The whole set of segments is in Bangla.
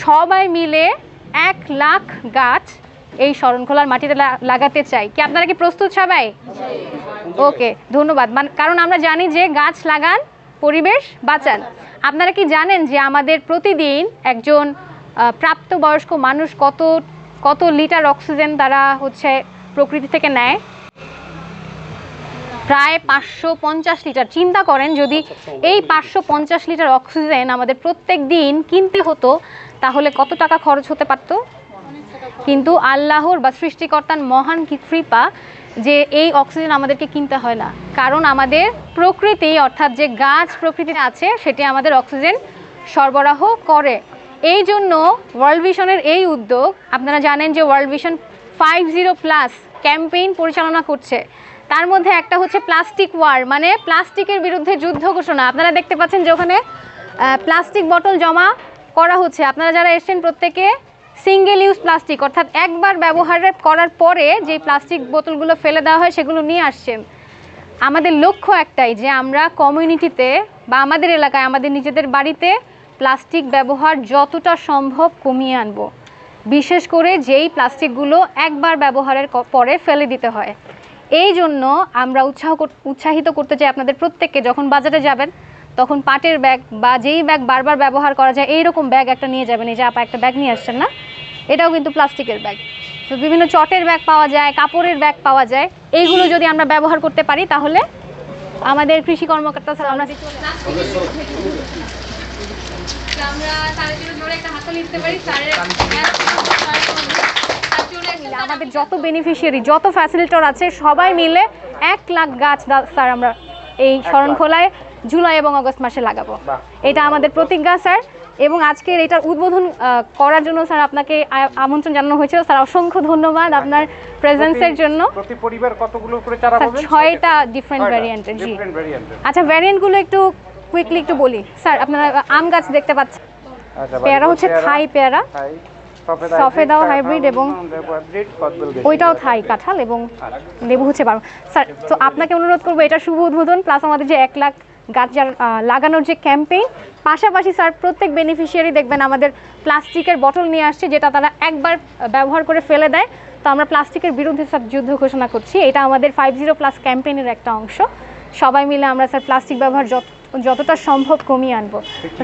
সবাই মিলে এক লাখ গাছ এই শরণখোলার মাটিতে লাগাতে চাই। কি আপনারা কি প্রস্তুত সবাই? ওকে ধন্যবাদ। মান- কারণ আমরা জানি যে গাছ লাগান পরিবেশ বাঁচান। আপনারা কি জানেন যে আমাদের প্রতিদিন একজন প্রাপ্তবয়স্ক মানুষ কত কত লিটার অক্সিজেন তারা হচ্ছে প্রকৃতি থেকে নেয়? প্রায় পাঁচশো পঞ্চাশ লিটার। চিন্তা করেন যদি এই পাঁচশো পঞ্চাশ লিটার অক্সিজেন আমাদের প্রত্যেক দিন কিনতে হতো, তাহলে কত টাকা খরচ হতে পারতো? কিন্তু আল্লাহর বা সৃষ্টিকর্তার মহান কৃপা যে এই অক্সিজেন আমাদেরকে কিনতে হয় না? কারণ আমাদের প্রকৃতি, অর্থাৎ যে গাছ প্রকৃতিতে আছে, সেটি আমাদের অক্সিজেন সরবরাহ করে। এই জন্য ওয়ার্ল্ড ভিশনের এই উদ্যোগ, আপনারা জানেন যে world vision five zero plus campaign পরিচালনা করছে। তার মধ্যে একটা হচ্ছে প্লাস্টিক ওয়ার মানে প্লাস্টিকের বিরুদ্ধে যুদ্ধ ঘোষণা। আপনারা দেখতে পাচ্ছেন যে ওখানে প্লাস্টিক বোতল জমা করা হচ্ছে। আপনারা যারা এসছেন প্রত্যেকে সিঙ্গেল ইউজ প্লাস্টিক অর্থাৎ একবার ব্যবহার করার পরে যে প্লাস্টিক বোতলগুলো ফেলে দেওয়া হয়, সেগুলো নিয়ে আসছেন। আমাদের লক্ষ্য একটাই যে আমরা কমিউনিটিতে বা আমাদের এলাকায়, আমাদের নিজেদের বাড়িতে প্লাস্টিক ব্যবহার যতটা সম্ভব কমিয়ে আনব। বিশেষ করে যেই প্লাস্টিকগুলো একবার ব্যবহারের পরে ফেলে দিতে হয়। এই জন্য আমরা উৎসাহ উৎসাহিত করতে চাই আপনাদের প্রত্যেককে, যখন বাজারে যাবেন, তখন পাটের ব্যাগ বা যেই ব্যাগ বারবার ব্যবহার করা যায়, এইরকম ব্যাগ একটা নিয়ে যাবেন। এই যে আপা একটা ব্যাগ নিয়ে আসছেন না? এটাও কিন্তু প্লাস্টিকের ব্যাগ। তো বিভিন্ন চটের ব্যাগ পাওয়া যায়, কাপড়ের ব্যাগ পাওয়া যায়, এইগুলো যদি আমরা ব্যবহার করতে পারি, তাহলে আমাদের কৃষি কর্মকর্তা স্যার, আমরা আমরা স্যারের জন্য একটা হাততালি দিতে পারি। স্যারের আমাদের যত বেনিফিশিয়ারি যত ফ্যাসিলিটর আছে সবাই মিলে এক লাখ গাছ দা- স্যার আমরা এই শরণখোলায় জুলাই এবং আগস্ট মাসে লাগাবো। এটা আমাদের প্রতিজ্ঞা স্যার এবং আজকের এটার উদ্বোধন করার জন্য স্যার আপনাকে আমন্ত্রণ জানানো হয়েছিল। স্যার অসংখ্য ধন্যবাদ আপনার প্রেজেন্সের জন্য। প্রতি পরিবার কতগুলো করে চারা পাবেন ছয়টা ডিফারেন্ট ভ্যারিয়েন্টের জি। আচ্ছা ভ্যারিয়েন্টগুলো একটু কুইকলি একটু বলি। স্যার আপনারা আম গাছ দেখতে পাচ্ছেন। আচ্ছা পেয়ারা হচ্ছে থাই পেয়ারা। সফেদাও এবং হাইব্রিড কদবেল ওইটাও থাই কাঁঠাল এবং লেবু হচ্ছে বারো। স্যার তো আপনাকে অনুরোধ করব এটা শুভ উদ্বোধন প্লাস আমাদের যে এক লাখ গাছ যার লাগানোর যে ক্যাম্পেইন পাশাপাশি স্যার প্রত্যেক বেনিফিশিয়ারি দেখবেন আমাদের প্লাস্টিকের বটল নিয়ে আসছে যেটা তারা একবার ব্যবহার করে ফেলে দেয়। তো আমরা প্লাস্টিকের বিরুদ্ধে স্যার যুদ্ধ ঘোষণা করছি। এটা আমাদের ফাইভ জিরো প্লাস ক্যাম্পেইনের একটা অংশ। সবাই মিলে আমরা স্যার প্লাস্টিক ব্যবহার যত যতটা সম্ভব কমিয়ে আনব।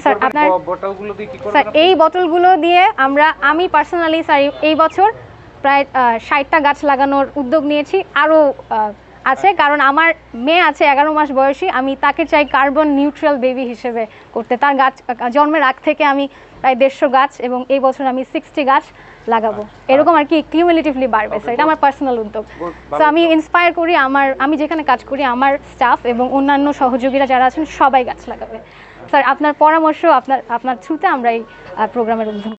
স্যার আপনার বোতলগুলো দিয়ে কি স্যার এই বটলগুলো দিয়ে আমরা আমি পার্সোনালি স্যার এই- এই বছর প্রায় ষাটটা গাছ লাগানোর উদ্যোগ নিয়েছি। আরও আছে কারণ আমার মেয়ে আছে এগারো মাস বয়সী আমি তাকে চাই কার্বন নিউট্রাল বেবি হিসেবে করতে। তার গাছ জন্মের আগ থেকে আমি প্রায় দেড়শো গাছ এবং এই বছর আমি সিক্সটি গাছ লাগাবো। এরকম আর কি কিউমুলেটিভলি বাড়বে স্যার এটা আমার পার্সোনাল উদ্যোগ। তো আমি ইন্সপায়ার করি আমার আমি যেখানে কাজ করি আমার স্টাফ এবং অন্যান্য সহযোগীরা যারা আছেন সবাই গাছ লাগাবে। স্যার আপনার পরামর্শ আপনার আপনার থ্রুতে আমরা এই প্রোগ্রামের উদ্বোধন